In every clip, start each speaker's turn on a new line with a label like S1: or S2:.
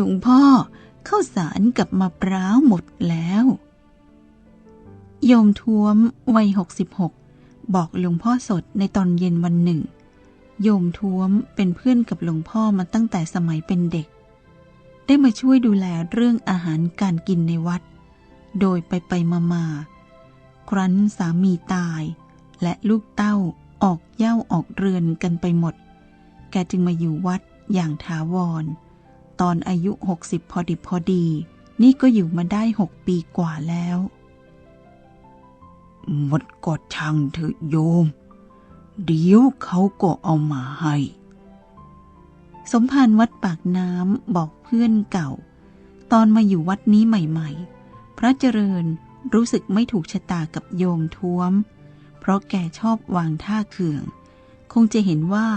S1: หลวงพ่อข้าวสารกับมะพร้าวหมดแล้ว โยมท้วมวัยหกสิบหกบอกหลวงพ่อสดในตอนเย็นวันหนึ่ง โยมท้วมเป็นเพื่อนกับหลวงพ่อมาตั้งแต่สมัยเป็นเด็ก ได้มาช่วยดูแลเรื่องอาหารการกินในวัด โดยไปไปมามาครั้นสามีตาย และลูกเต้าออกเย่าออกเรือนกันไปหมด แกจึงมาอยู่วัดอย่างถาวร ตอนอายุหกสิบพอดิบพอดี นี่ก็อยู่มาได้หกปีกว่าแล้ว
S2: หมดก็ช่างเถอะโยม เดี๋ยวเขาก็เอามาให้
S1: สมภารวัดปากน้ำบอกเพื่อนเก่า ตอนมาอยู่วัดนี้ใหม่ๆ พระเจริญรู้สึกไม่ถูกชะตากับโยมท้วม เพราะแกชอบวางท่าเขื่อง คงจะเห็นว่า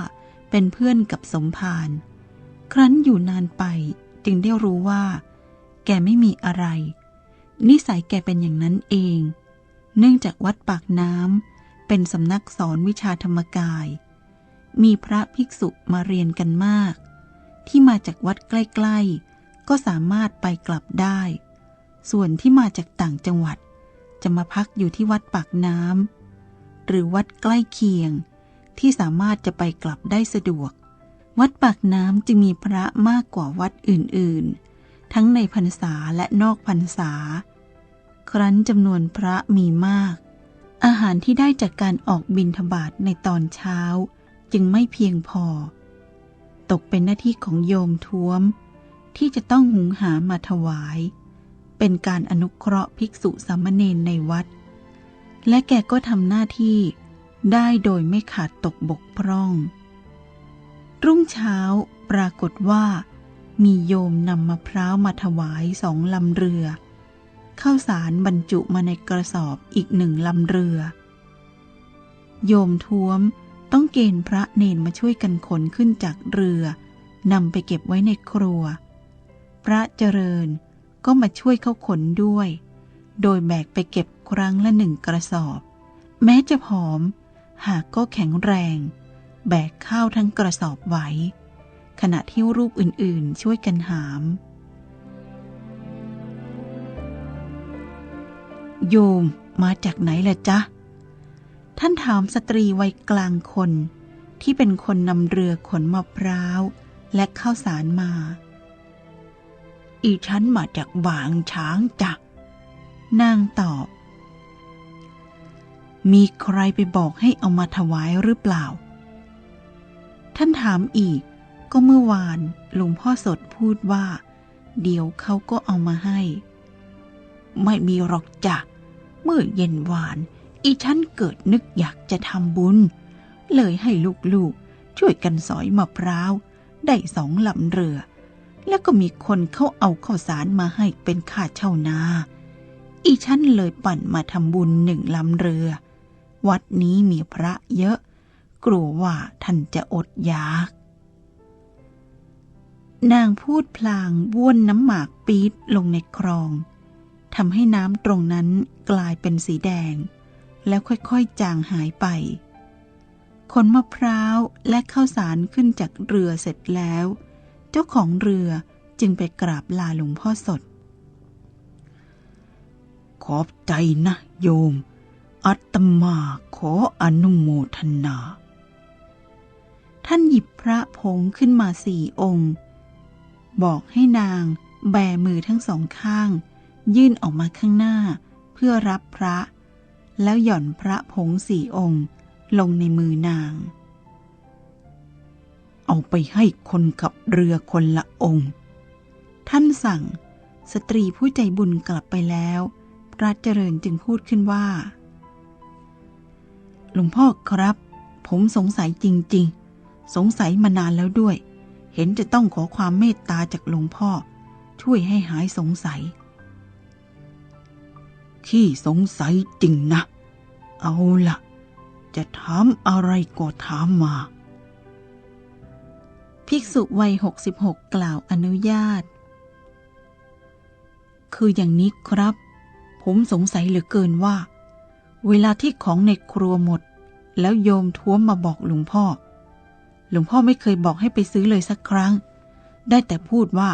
S1: เป็นเพื่อนกับสมภาร ครั้นอยู่นานไปจึงได้รู้ว่า แกไม่มีอะไร นิสัยแกเป็นอย่างนั้นเอง เนื่องจากวัดปากน้ำเป็นสำนักสอนวิชาธรรมกาย มีพระภิกษุมาเรียนกันมาก ที่มาจากวัดใกล้ๆ ก็สามารถไปกลับได้ ส่วนที่มาจากต่างจังหวัด จะมาพักอยู่ที่วัดปากน้ำหรือวัดใกล้เคียงที่สามารถจะไปกลับได้สะดวก วัดปากน้ำจึงมีพระมากกว่าวัดอื่นๆ ทั้งในพรรษาและนอกพรรษา ครั้นจำนวนพระมีมาก อาหารที่ได้จากการออกบิณฑบาตในตอนเช้า จึงไม่เพียงพอ ตกเป็นหน้าที่ของโยมท้วม ที่จะต้องหุงหามาถวาย เป็นการอนุเคราะห์ภิกษุสามเณรในวัด และแกก็ทำหน้าที่ได้โดยไม่ขาดตกบกพร่อง รุ่งเช้าปรากฏว่ามีโยมนำมะพร้าวมาถวายสองลำเรือข้าวสารบรรจุมาในกระสอบอีกหนึ่งลำเรือ โยมท้วมต้องเกณฑ์พระเนนมาช่วยกันขนขึ้นจากเรือนำไปเก็บไว้ในครัว พระเจริญก็มาช่วยเขาขนด้วย โดยแบกไปเก็บครั้งละหนึ่งกระสอบ แม้จะผอม หากก็แข็งแรง แบกข้าวทั้งกระสอบไหวขณะที่รูปอื่นๆช่วยกันหาม โยมมาจากไหนล่ะจ๊ะ ท่านถามสตรีวัยกลางคน ที่เป็นคนนำเรือขนมะพร้าว และข้าวสารมา
S2: อีฉันมาจากบางช้างจ้ะ
S1: นางตอบ มีใครไปบอกให้เอามาถวายหรือเปล่า ท่านถามอีก ก็เมื่อวานหลวงพ่อสดพูดว่า เดี๋ยวเขาก็เอามาให้
S2: ไม่มีหรอกจ้ะ เมื่อเย็นวาน อีฉันเกิดนึกอยากจะทำบุญ เลยให้ลูกๆ ช่วยกันสอยมะพร้าว ได้สองลำเรือ แล้วก็มีคนเขาเอาข้าวสารมาให้เป็นค่าเช่านา อีฉันเลยปั่นมาทำบุญหนึ่งลำเรือ วัดนี้มีพระเยอะ กลัวว่าท่านจะอดอยาก
S1: นางพูดพลางบ้วนน้ำหมากปี๊ดลงในคลองทำให้น้ำตรงนั้นกลายเป็นสีแดง แล้วค่อยๆจางหายไป ขนมะพร้าวและข้าวสารขึ้นจากเรือเสร็จแล้ว เจ้าของเรือจึงไปกราบลาหลวงพ่อสด
S2: ขอบใจนะโยม อัตมาขออนุโมทนา
S1: ท่านหยิบพระผงขึ้นมาสี่องค์ บอกให้นางแบมือทั้งสองข้าง ยื่นออกมาข้างหน้า เพื่อรับพระ แล้วหย่อนพระผงสี่องค์ ลงในมือนาง
S2: เอาไปให้คนขับเรือคนละองค์
S1: ท่านสั่งสตรีผู้ใจบุญกลับไปแล้วพระเจริญจึงพูดขึ้นว่า หลวงพ่อครับ ผมสงสัยจริง ๆ สงสัยมานานแล้วด้วย เห็นจะต้องขอความเมตตาจากหลวงพ่อ ช่วยให้หายสงสัย
S2: ขี้สงสัยจริงนะ เอาละจะถามอะไรก็ถามมา
S1: ภิกษุวัยหกสิบหกกล่าวอนุญาต คืออย่างนี้ครับ ผมสงสัยเหลือเกินว่า เวลาที่ของในครัวหมด แล้วโยมท้วมมาบอกหลวงพ่อ หลวงพ่อไม่เคยบอกให้ไปซื้อเลยสักครั้ง ได้แต่พูดว่า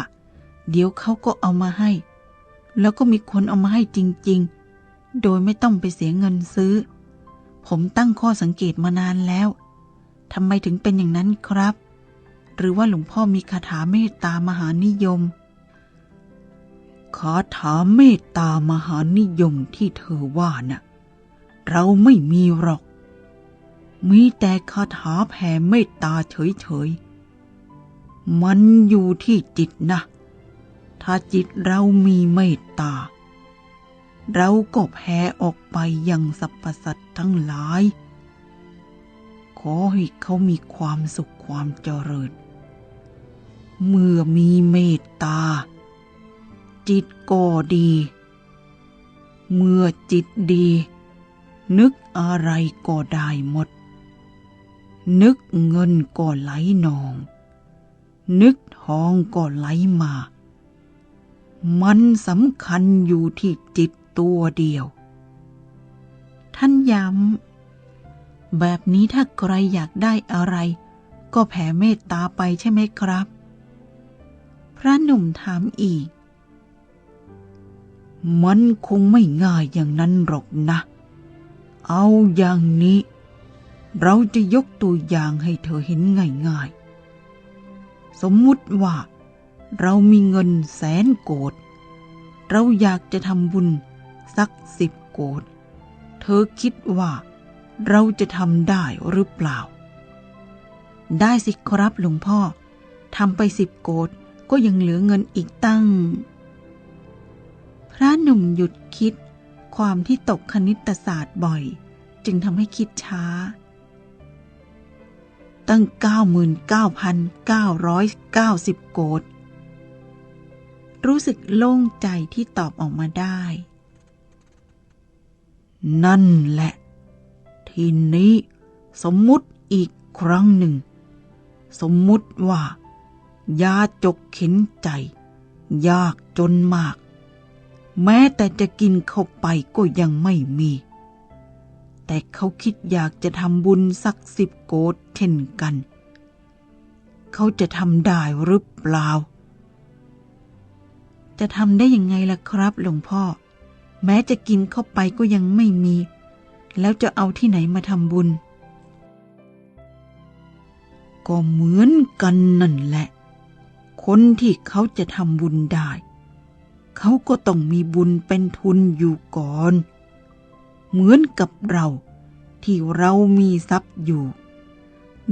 S1: เดี๋ยวเขาก็เอามาให้ แล้วก็มีคนเอามาให้จริง ๆ โดยไม่ต้องไปเสียเงินซื้อ ผมตั้งข้อสังเกตมานานแล้วทำไมถึงเป็นอย่างนั้นครับ หรือว่าหลวงพ่อมีคาถาเมตตามหานิยม
S2: คาถาเมตตามหานิยมที่เธอว่าน่ะ เราไม่มีหรอก มีแต่คาถาแผ่เมตตาเฉยๆ มันอยู่ที่จิตนะ ถ้าจิตเรามีเมตตา เราก็แผ่ออกไปยังสรรพสัตว์ทั้งหลาย ขอให้เขามีความสุขความเจริญ เมื่อมีเมตตา จิตก็ดี เมื่อจิตดี นึกอะไรก็ได้หมด นึกเงินก็ไหลนอง นึกทองก็ไหลมา มันสำคัญอยู่ที่จิตตัวเดียว
S1: ท่านย้ำ แบบนี้ถ้าใครอยากได้อะไร ก็แผ่เมตตาไปใช่ไหมครับ พระหนุ่มถามอีก
S2: มันคงไม่ง่ายอย่างนั้นหรอกนะ เอาอย่างนี้ เราจะยกตัวอย่างให้เธอเห็นง่ายๆ สมมุติว่า เรามีเงินแสนโกดเราอยากจะทำบุญสักสิบโกดเธอคิดว่าเราจะทำได้หรือเปล่า
S1: ได้สิครับหลวงพ่อทำไปสิบโกดก็ยังเหลือเงินอีกตั้ง พระหนุ่มหยุดคิดความที่ตกคณิตศาสตร์บ่อย จึงทำให้คิดช้า
S2: ตั้ง 99,990 โกด
S1: รู้สึกโล่งใจที่ตอบออกมาได้
S2: นั่นแหละ ทีนี้สมมุติอีกครั้งหนึ่ง สมมุติว่า ยาจกเข็นใจ ยากจนมาก แม้แต่จะกินเข้าไปก็ยังไม่มี แต่เขาคิดอยากจะทำบุญสักสิบโกดเช่นกัน เขาจะทำได้หรือเปล่า
S1: จะทำได้ยังไงล่ะครับหลวงพ่อ แม้จะกินเข้าไปก็ยังไม่มี แล้วจะเอาที่ไหนมาทำบุญ
S2: ก็เหมือนกันนั่นแหละ คนที่เขาจะทำบุญได้ เขาก็ต้องมีบุญเป็นทุนอยู่ก่อน เหมือนกับเรา ที่เรามีทรัพย์อยู่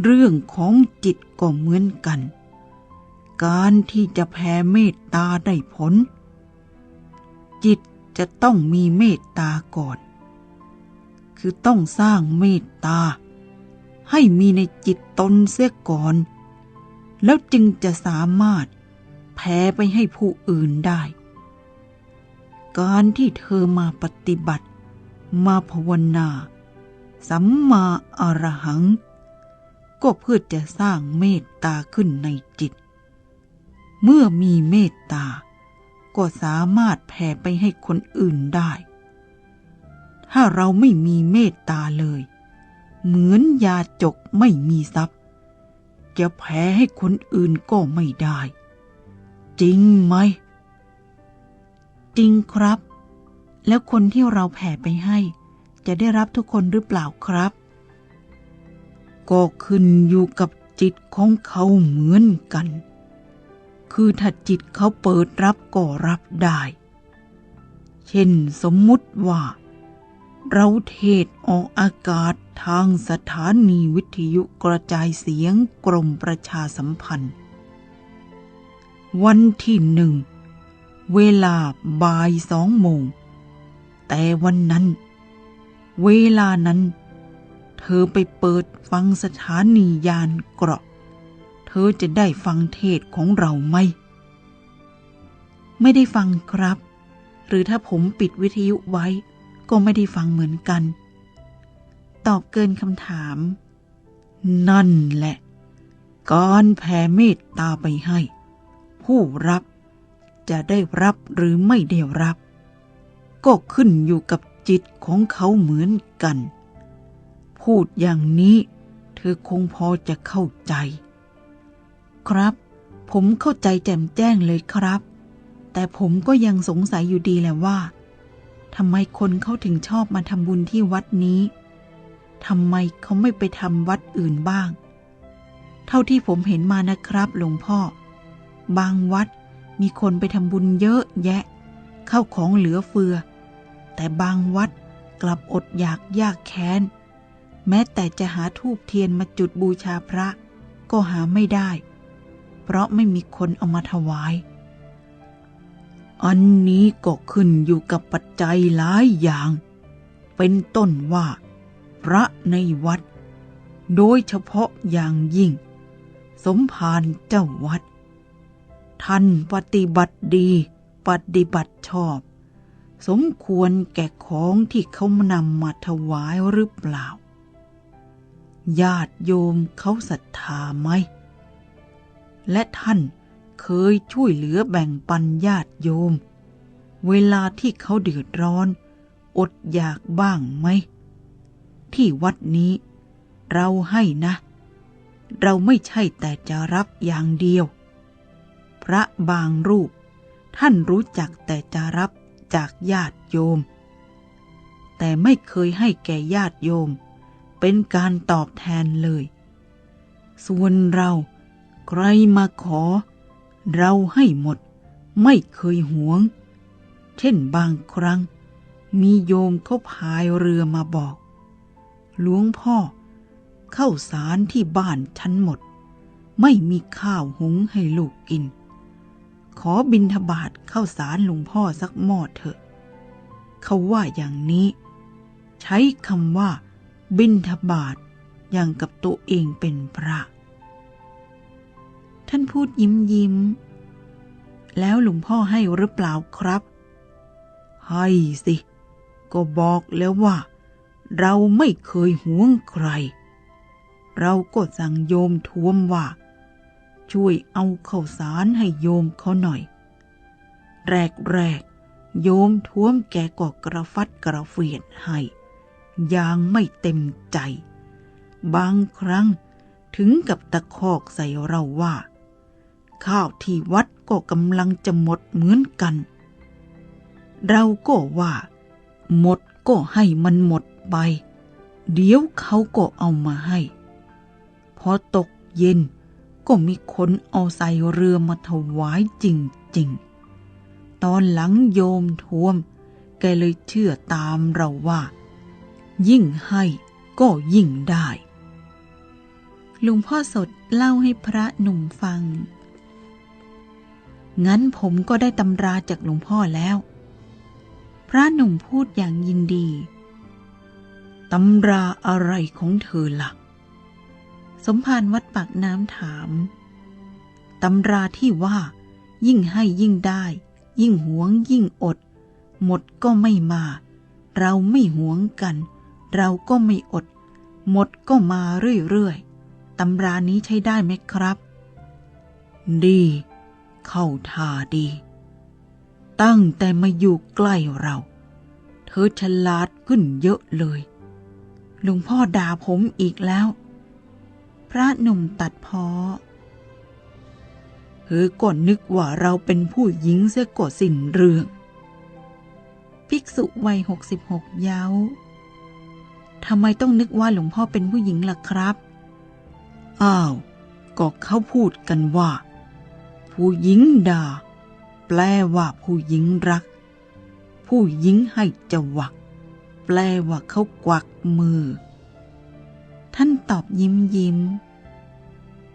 S2: เรื่องของจิตก็เหมือนกัน การที่จะแผ่เมตตาได้ผล จิตจะต้องมีเมตตาก่อน คือต้องสร้างเมตตา ให้มีในจิตตนเสียก่อน แล้วจึงจะสามารถแผ่ไปให้ผู้อื่นได้ การที่เธอมาปฏิบัติ มาภาวนา สัมมาอรหัง ก็เพื่อจะสร้างเมตตาขึ้นในจิต เมื่อมีเมตตา ก็สามารถแผ่ไปให้คนอื่นได้ ถ้าเราไม่มีเมตตาเลย เหมือนยาจกไม่มีทรัพย์ จะแผ่ให้คนอื่นก็ไม่ได้ จริงไหม
S1: จริงครับ แล้วคนที่เราแผ่ไปให้ จะได้รับทุกคนหรือเปล่าครับ
S2: ก็ขึ้นอยู่กับจิตของเขาเหมือนกัน คือถ้าจิตเขาเปิดรับก็รับได้ เช่นสมมุติว่า เราเทศออกอากาศทางสถานีวิทยุกระจายเสียงกรมประชาสัมพันธ์ วันที่หนึ่ง เวลาบ่ายสองโมง แต่วันนั้น เวลานั้น เธอไปเปิดฟังสถานียานเกราะ เธอจะได้ฟังเทศของเราไหม
S1: ไม่ได้ฟังครับ หรือถ้าผมปิดวิทยุไว้ ก็ไม่ได้ฟังเหมือนกัน ตอบเกินคำถาม
S2: นั่นแหละการแผ่เมตตาไปให้ ผู้รับจะได้รับหรือไม่ได้รับ ก็ขึ้นอยู่กับจิตของเขาเหมือนกัน พูดอย่างนี้เธอคงพอจะเข้าใจ
S1: ครับ ผมเข้าใจแจ่มแจ้งเลยครับ แต่ผมก็ยังสงสัยอยู่ดีแหละว่าทำไมคนเขาถึงชอบมาทำบุญที่วัดนี้ทำไมเขาไม่ไปทำวัดอื่นบ้าง เท่าที่ผมเห็นมานะครับหลวงพ่อ บางวัดมีคนไปทำบุญเยอะแยะ เข้าของเหลือเฟือ แต่บางวัดกลับอดอยากยากแค้น แม้แต่จะหาทูบเทียนมาจุดบูชาพระก็หาไม่ได้ เพราะไม่มีคนเอามาถวาย อันนี้ก็ขึ้นอยู่กับปัจจัยหลายอย่าง เป็นต้นว่า พระในวัด โดยเฉพาะอย่างยิ่ง สมภารเจ้าวัด ท่านปฏิบัติดี ปฏิบัติชอบ สมควรแก่ของที่เขานำมาถวายหรือเปล่า ญาติโยมเขาศรัทธาไหม และท่านเคยช่วยเหลือแบ่งปันญาติโยม เวลาที่เขาเดือดร้อน อดอยากบ้างไหม ที่วัดนี้เราให้นะ เราไม่ใช่แต่จะรับอย่างเดียว พระบางรูปท่านรู้จักแต่จะรับ จากญาติโยม แต่ไม่เคยให้แก่ญาติโยม เป็นการตอบแทนเลย ส่วนเราใครมาขอ เราให้หมด ไม่เคยหวง เช่นบางครั้ง มีโยมเขาพายเรือมาบอก หลวงพ่อ เข้าสารที่บ้านฉันหมด ไม่มีข้าวหุงให้ลูกกิน ขอบินทบาทเข้าสารหลวงพ่อสักหม้อเถอะ เขาว่าอย่างนี้ ใช้คำว่า บินทบาทอย่างกับตัวเองเป็นพระ ท่านพูดยิ้มยิ้ม แล้วหลวงพ่อให้หรือเปล่าครับ ให้สิ ก็บอกแล้วว่า เราไม่เคยหวงใคร เราก็สั่งโยมทวมว่า ช่วยเอาข้าวสารให้โยมเขาหน่อย แรกแรกโยมท้วมแกก็กระฟัดกระเฟียดให้อย่างไม่เต็มใจ บางครั้งถึงกับตะคอกใส่เราว่า ข้าวที่วัดก็กำลังจะหมดเหมือนกัน เราก็ว่า หมดก็ให้มันหมดไป เดี๋ยวเขาก็เอามาให้ พอตกเย็น ก็มีคนเอาใส่เรือมาถวายจริงๆ ตอนหลังโยมทวม แกเลยเชื่อตามเราว่า ยิ่งให้ก็ยิ่งได้ ลุงพ่อสดเล่าให้พระหนุ่มฟัง งั้นผมก็ได้ตำราจากหลวงพ่อแล้ว พระหนุ่มพูดอย่างยินดี ตำราอะไรของเธอหลัก สมภารวัดปากน้ำถาม ตำราที่ว่า ยิ่งให้ยิ่งได้ ยิ่งหวงยิ่งอด หมดก็ไม่มา เราไม่หวงกัน เราก็ไม่อด หมดก็มาเรื่อยๆตำรานี้ใช้ได้ไหมครับ ดี เข้าท่าดี ตั้งแต่มาอยู่ใกล้เรา เธอฉลาดขึ้นเยอะเลยหลวงพ่อด่าผมอีกแล้ว ระหนุ่มตัดพ้อเธอก็นึกว่าเราเป็นผู้หญิงเสียก่อสิ้นเรื่อง ภิกษุวัยหกสิบหกเย้าทำไมต้องนึกว่าหลวงพ่อเป็นผู้หญิงล่ะครับ อ้าว ก็เขาพูดกันว่า ผู้หญิงด่า แปลว่าผู้หญิงรัก ผู้หญิงให้จะวัก แปลว่าเขากวักมือ ท่านตอบยิ้มยิ้ม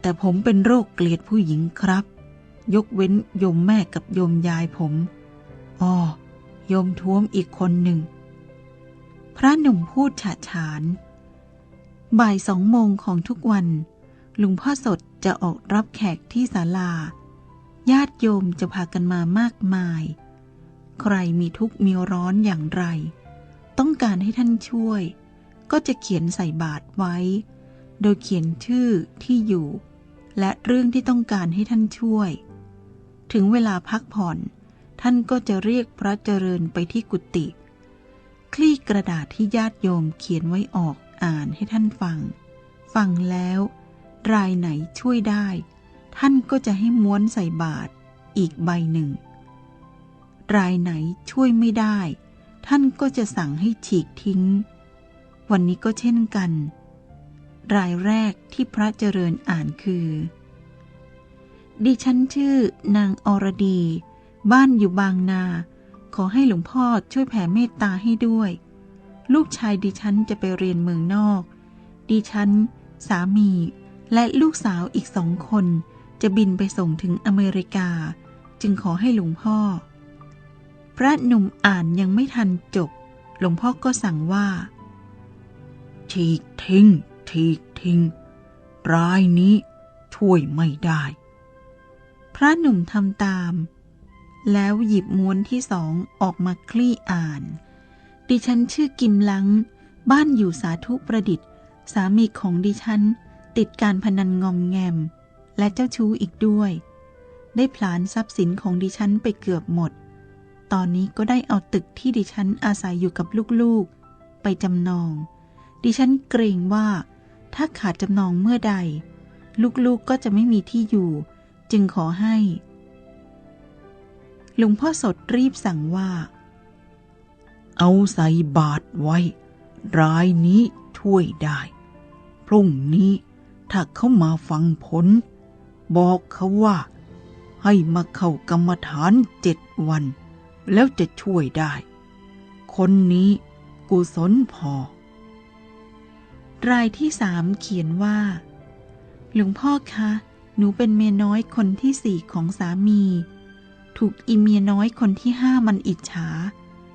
S1: แต่ผมเป็นโรคเกลียดผู้หญิงครับ ยกเว้นโยมแม่กับโยมยายผมอ๋อโยมท้วมอีกคนหนึ่ง พระหนุ่มพูดฉาฉาน บ่ายสองโมงของทุกวัน ลุงพ่อสดจะออกรับแขกที่ศาลา ญาติโยมจะพากันมามากมาย ใครมีทุกข์มีร้อนอย่างไร ต้องการให้ท่านช่วย ก็จะเขียนใส่บาทไว้ โดยเขียนชื่อที่อยู่ และเรื่องที่ต้องการให้ท่านช่วย ถึงเวลาพักผ่อน ท่านก็จะเรียกพระเจริญไปที่กุฏิคลี่กระดาษที่ญาติโยมเขียนไว้ออกอ่านให้ท่านฟัง ฟังแล้ว รายไหนช่วยได้ ท่านก็จะให้ม้วนใส่บาทอีกใบหนึ่ง รายไหนช่วยไม่ได้ ท่านก็จะสั่งให้ฉีกทิ้ง วันนี้ก็เช่นกัน รายแรกที่พระเจริญอ่านคือ ดิฉันชื่อนางอรดี บ้านอยู่บางนา ขอให้หลวงพ่อช่วยแผ่เมตตาให้ด้วย ลูกชายดิฉันจะไปเรียนเมืองนอก ดิฉัน สามี และลูกสาวอีกสองคน จะบินไปส่งถึงอเมริกา จึงขอให้หลวงพ่อ พระหนุ่มอ่านยังไม่ทันจบ หลวงพ่อก็สั่งว่า
S2: ฉีกทิ้ง ฉีกทิ้ง รายนี้ช่วยไม่ได้
S1: พระหนุ่มทำตาม แล้วหยิบม้วนที่สองออกมาคลี่อ่าน ดิฉันชื่อกิมลัง บ้านอยู่สาธุประดิษฐ์ สามีของดิฉัน ติดการพนันงอมแงม และเจ้าชู้อีกด้วย ได้ผลาญทรัพย์สินของดิฉันไปเกือบหมด ตอนนี้ก็ได้เอาตึกที่ดิฉันอาศัยอยู่กับลูกๆ ไปจำนอง ดิฉันเกรงว่า ถ้าขาดจำนองเมื่อใด ลูกๆก็จะไม่มีที่อยู่ จึงขอให้ หลวงพ่อสดรีบสั่งว่า
S2: เอาใส่บาทไว้ รายนี้ช่วยได้ พรุ่งนี้ถ้าเขามาฟังผล บอกเขาว่า ให้มาเข้ากรรมฐานเจ็ดวัน แล้วจะช่วยได้ คนนี้กุศลพอ
S1: รายที่สามเขียนว่า หลวงพ่อคะ หนูเป็นเมียน้อยคนที่สี่ของสามี ถูกอีเมียน้อยคนที่ห้ามันอิจฉา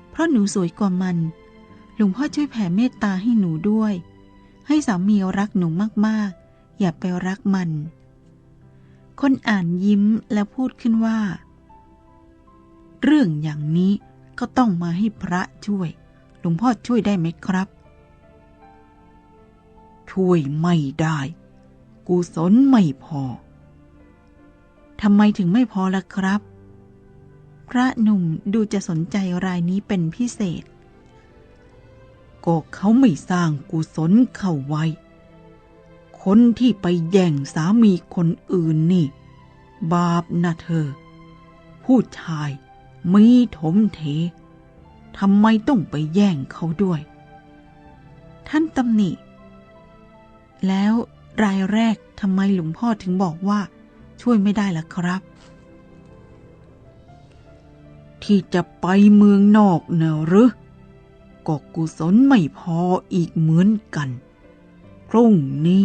S1: เพราะหนูสวยกว่ามัน หลวงพ่อช่วยแผ่เมตตาให้หนูด้วย ให้สามีรักหนูมากๆ อย่าไปรักมัน คนอ่านยิ้มแล้วพูดขึ้นว่า
S2: เรื่องอย่างนี้ก็ต้องมาให้พระช่วย หลวงพ่อช่วยได้ไหมครับ ช่วยไม่ได้ กุศลไม่พอ
S1: ทำไมถึงไม่พอล่ะครับ พระหนุ่มดูจะสนใจรายนี้เป็นพิเศษ
S2: ก็เขาไม่สร้างกุศลเข้าไว้ คนที่ไปแย่งสามีคนอื่นนี่ บาปนะเธอ ผู้ชายมีถมเททำไมต้องไปแย่งเขาด้วย
S1: ท่านตำหนิ แล้วรายแรกทำไมหลวงพ่อถึงบอกว่า ช่วยไม่ได้ล่ะครับ
S2: ที่จะไปเมืองนอกเนอะหรือก็กุศลไม่พออีกเหมือนกันพรุ่งนี้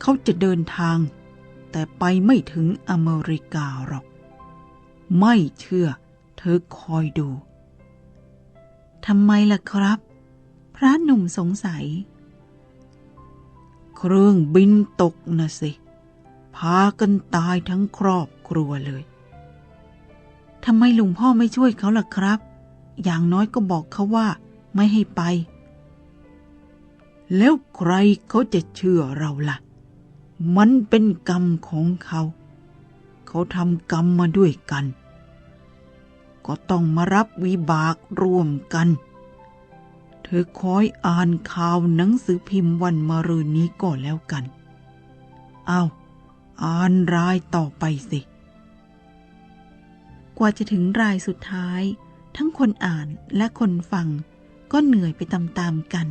S2: เขาจะเดินทาง แต่ไปไม่ถึงอเมริกาหรอก ไม่เชื่อ เธอคอยดู
S1: ทำไมล่ะครับ พระหนุ่มสงสัย
S2: เครื่องบินตกนะสิ พากันตายทั้งครอบครัวเลย
S1: ทำไมหลวงพ่อไม่ช่วยเขาล่ะครับ อย่างน้อยก็บอกเขาว่าไม่ให้ไป
S2: แล้วใครเขาจะเชื่อเราล่ะ มันเป็นกรรมของเขา เขาทำกรรมมาด้วยกัน ก็ต้องมารับวิบากร่วมกัน เธอคอยอ่านข่าวหนังสือพิมพ์วันมะรืนนี้ก็แล้วกัน เอาอ่านรายต่อไปสิ
S1: กว่าจะถึงรายสุดท้าย ทั้งคนอ่านและคนฟัง ก็เหนื่อยไปตามๆกัน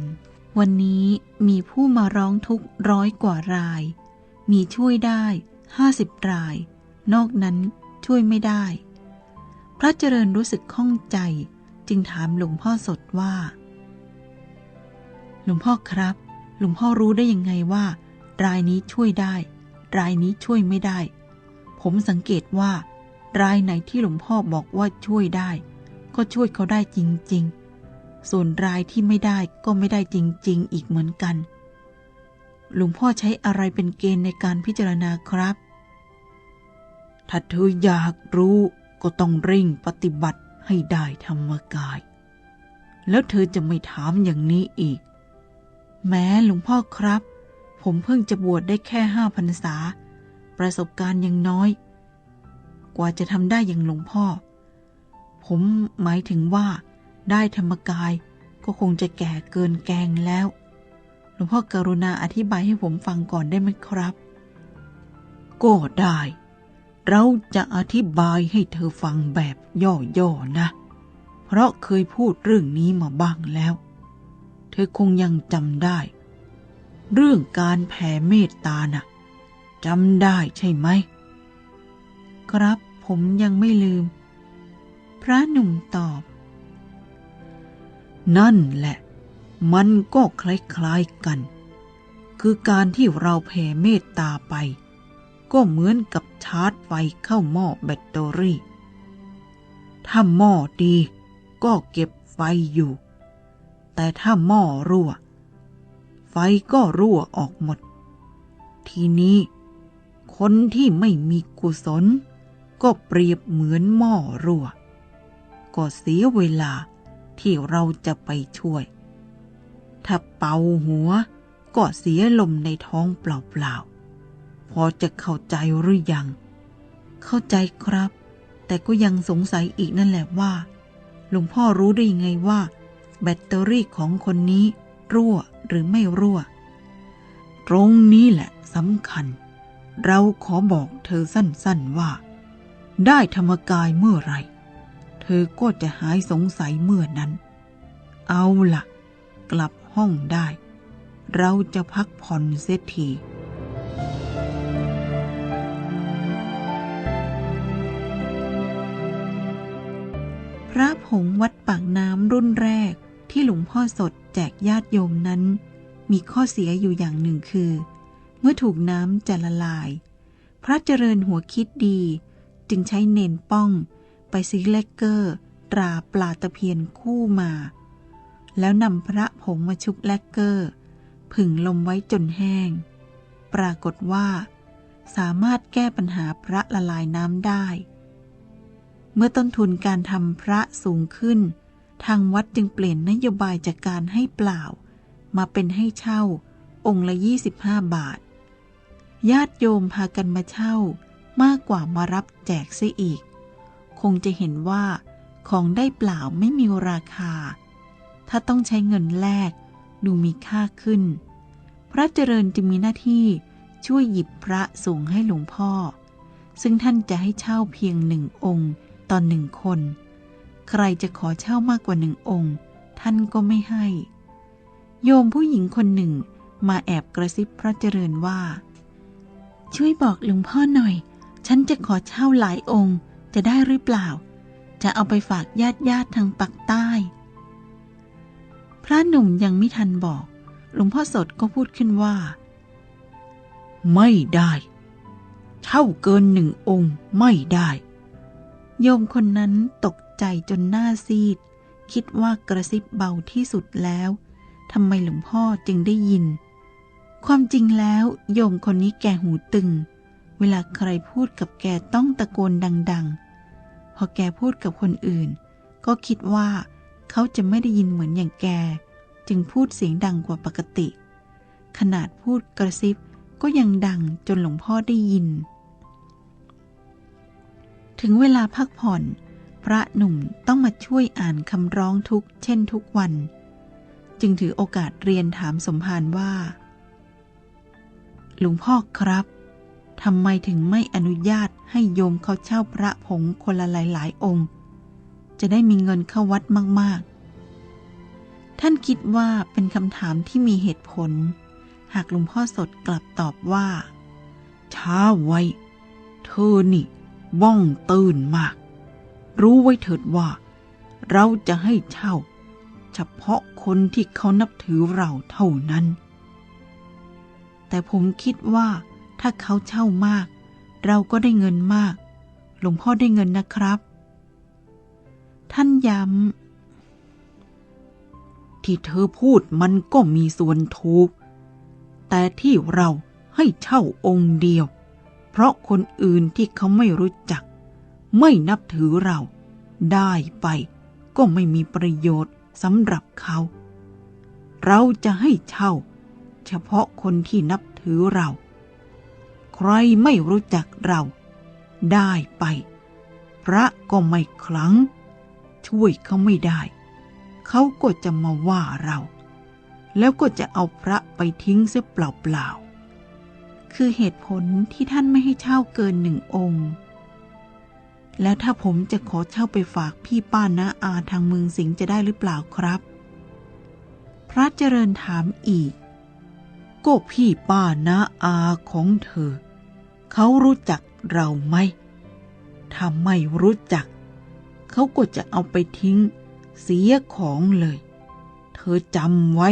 S1: วันนี้มีผู้มาร้องทุกข์ร้อยกว่าราย มีช่วยได้ห้าสิบราย นอกนั้นช่วยไม่ได้ พระเจริญรู้สึกข้องใจจึงถามหลวงพ่อสดว่า หลวงพ่อครับ หลวงพ่อรู้ได้ยังไงว่า รายนี้ช่วยได้ รายนี้ช่วยไม่ได้ ผมสังเกตว่า รายไหนที่หลวงพ่อบอกว่าช่วยได้ ก็ช่วยเขาได้จริง ๆ ส่วนรายที่ไม่ได้ก็ไม่ได้จริง ๆ อีกเหมือนกัน หลวงพ่อใช้อะไรเป็นเกณฑ์ในการพิจารณาครับ
S2: ถ้าเธออยากรู้ก็ต้องเร่งปฏิบัติให้ได้ธรรมกาย แล้วเธอจะไม่ถามอย่างนี้อีก
S1: แม้หลวงพ่อครับ ผมเพิ่งจะบวชได้แค่ห้าพรรษา ประสบการณ์ยังน้อย กว่าจะทำได้อย่างหลวงพ่อ ผมหมายถึงว่า ได้ธรรมกายก็คงจะแก่เกินแกงแล้ว หลวงพ่อกรุณาอธิบายให้ผมฟังก่อนได้ไหมครับ
S2: ก็ได้ เราจะอธิบายให้เธอฟังแบบย่อๆนะ เพราะเคยพูดเรื่องนี้มาบ้างแล้ว ธอคงยังจำได้ เรื่องการแผ่เมตตานะ่ะจำได้ใช่ไหม
S1: ครับผมยังไม่ลืม พระหนุ่มตอบ
S2: นั่นแหละ มันก็คล้ายๆกัน คือการที่เราแผ่เมตตาไป ก็เหมือนกับชาร์จไฟเข้าหม้อแบตเตอรี่ ถ้าหม้อดีก็เก็บไฟอยู่ แต่ถ้าหม้อรั่ว ไฟก็รั่วออกหมด ทีนี้คนที่ไม่มีกุศล ก็เปรียบเหมือนหม้อรั่ว ก็เสียเวลาที่เราจะไปช่วย ถ้าเป่าหัวก็เสียลมในท้องเปล่าๆ พอจะเข้าใจหรือยัง
S1: เข้าใจครับ แต่ก็ยังสงสัยอีกนั่นแหละว่า หลวงพ่อรู้ได้ยังไงว่า แบตเตอรี่ของคนนี้รั่วหรือไม่รั่ว
S2: ตรงนี้แหละสำคัญ เราขอบอกเธอสั้นๆว่า ได้ธรรมกายเมื่อไร เธอก็จะหายสงสัยเมื่อนั้น เอาละ่ะ กลับห้องได้ เราจะพักผ่อนเสียที
S1: พระผงวัดปากน้ำรุ่นแรก ที่หลวงพ่อสดแจกญาติโยมนั้น มีข้อเสียอยู่อย่างหนึ่งคือ เมื่อถูกน้ำจะละลาย พระเจริญหัวคิดดี จึงใช้เนนป้องไปซื้อเลกเกอร์ ตราปลาตะเพียนคู่มา แล้วนำพระผงมาชุบแลกเกอร์ ผึ่งลมไว้จนแห้ง ปรากฏว่า สามารถแก้ปัญหาพระละลายน้ำได้ เมื่อต้นทุนการทำพระสูงขึ้น ทางวัดจึงเปลี่ยนนโยบายจากการให้เปล่า มาเป็นให้เช่า องค์ละ 25 บาท ญาติโยมพากันมาเช่ามากกว่ามารับแจกซะอีก คงจะเห็นว่า ของได้เปล่าไม่มีราคา ถ้าต้องใช้เงินแลกดูมีค่าขึ้น พระเจริญจึงมีหน้าที่ช่วยหยิบพระส่งให้หลวงพ่อ ซึ่งท่านจะให้เช่าเพียงหนึ่งองค์ตอนหนึ่งคน ใครจะขอเช่ามากกว่าหนึ่งองค์ ท่านก็ไม่ให้ โยมผู้หญิงคนหนึ่งมาแอบกระซิบพระเจริญว่า ช่วยบอกหลวงพ่อหน่อย ฉันจะขอเช่าหลายองค์จะได้หรือเปล่า จะเอาไปฝากญาติญาติทางปักใต้ พระหนุ่มยังไม่ทันบอก หลวงพ่อสดก็พูดขึ้นว่า
S2: ไม่ได้เท่าเกินหนึ่งองค์ไม่ได้
S1: โยมคนนั้นตก ใจจนหน้าซีด คิดว่ากระซิบเบาที่สุดแล้วทำไมหลวงพ่อจึงได้ยิน ความจริงแล้วโยมคนนี้แกหูตึง เวลาใครพูดกับแกต้องตะโกนดัง ๆ พอแกพูดกับคนอื่น ก็คิดว่าเขาจะไม่ได้ยินเหมือนอย่างแก จึงพูดเสียงดังกว่าปกติ ขนาดพูดกระซิบก็ยังดังจนหลวงพ่อได้ยิน ถึงเวลาพักผ่อน พระหนุ่มต้องมาช่วยอ่านคำร้องทุกเช่นทุกวัน จึงถือโอกาสเรียนถามสมภารว่า หลวงพ่อครับทำไมถึงไม่อนุญาตให้โยมเขาเช่าพระผงคนละหลายๆองค์ จะได้มีเงินเข้าวัดมากๆ ท่านคิดว่าเป็นคำถามที่มีเหตุผล หากหลวงพ่อสดกลับตอบว่า
S2: ช้าไว้ เธอนี่บ้องตื่นมาก รู้ไว้เถิดว่า เราจะให้เช่า เฉพาะคนที่เขานับถือเราเท่านั้น
S1: แต่ผมคิดว่าถ้าเขาเช่ามาก เราก็ได้เงินมาก หลวงพ่อได้เงินนะครับ ท่านย้ำ
S2: ที่เธอพูดมันก็มีส่วนถูก แต่ที่เราให้เช่าองค์เดียว เพราะคนอื่นที่เขาไม่รู้จัก ไม่นับถือเรา ได้ไปก็ไม่มีประโยชน์สำหรับเขา เราจะให้เช่า เฉพาะคนที่นับถือเรา ใครไม่รู้จักเรา ได้ไป พระก็ไม่คลัง ช่วยเขาไม่ได้ เขาก็จะมาว่าเรา แล้วก็จะเอาพระไปทิ้งเสียเปล่าๆ
S1: คือเหตุผลที่ท่านไม่ให้เช่าเกินหนึ่งองค์ แล้วถ้าผมจะขอเช่าไปฝากพี่ป้านาอาทางเมืองสิงห์จะได้หรือเปล่าครับ พระเจริญถามอีก
S2: ก็พี่ป้านาอาของเธอ เขารู้จักเราไหม ถ้าไม่รู้จัก เขาก็จะเอาไปทิ้ง เสียของเลย เธอจำไว้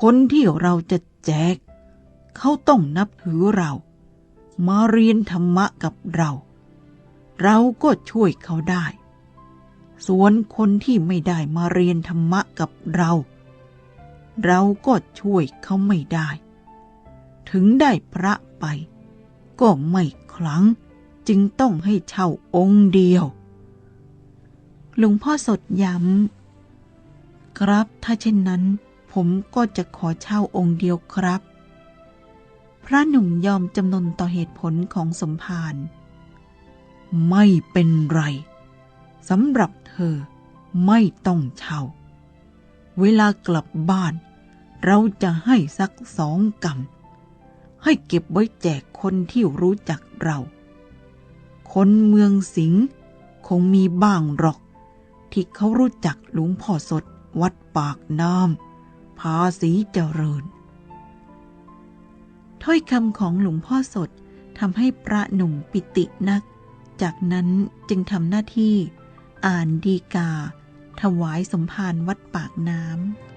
S2: คนที่เราจะแจก เขาต้องนับถือเรา มาเรียนธรรมะกับเรา เราก็ช่วยเขาได้ ส่วนคนที่ไม่ได้มาเรียนธรรมะกับเรา เราก็ช่วยเขาไม่ได้ ถึงได้พระไป ก็ไม่ครั้งจึงต้องให้เช่าองค์เดียว
S1: หลวงพ่อสดย้ำ ครับ ถ้าเช่นนั้น ผมก็จะขอเช่าองค์เดียวครับ พระหนุ่มยอมจำนนต่อเหตุผลของสมภาร
S2: ไม่เป็นไรสำหรับเธอไม่ต้องเช่า เวลากลับบ้าน เราจะให้สักสองกำให้เก็บไว้แจกคนที่รู้จักเรา คนเมืองสิงห์คงมีบ้างหรอก ที่เขารู้จักหลวงพ่อสดวัดปากน้ำภาษีเจริญ
S1: ถ้อยคำของหลวงพ่อสดทำให้พระหนุ่มปิตินัก จากนั้นจึงทำหน้าที่อ่านดีกา ถวายสมภารวัดปากน้ำ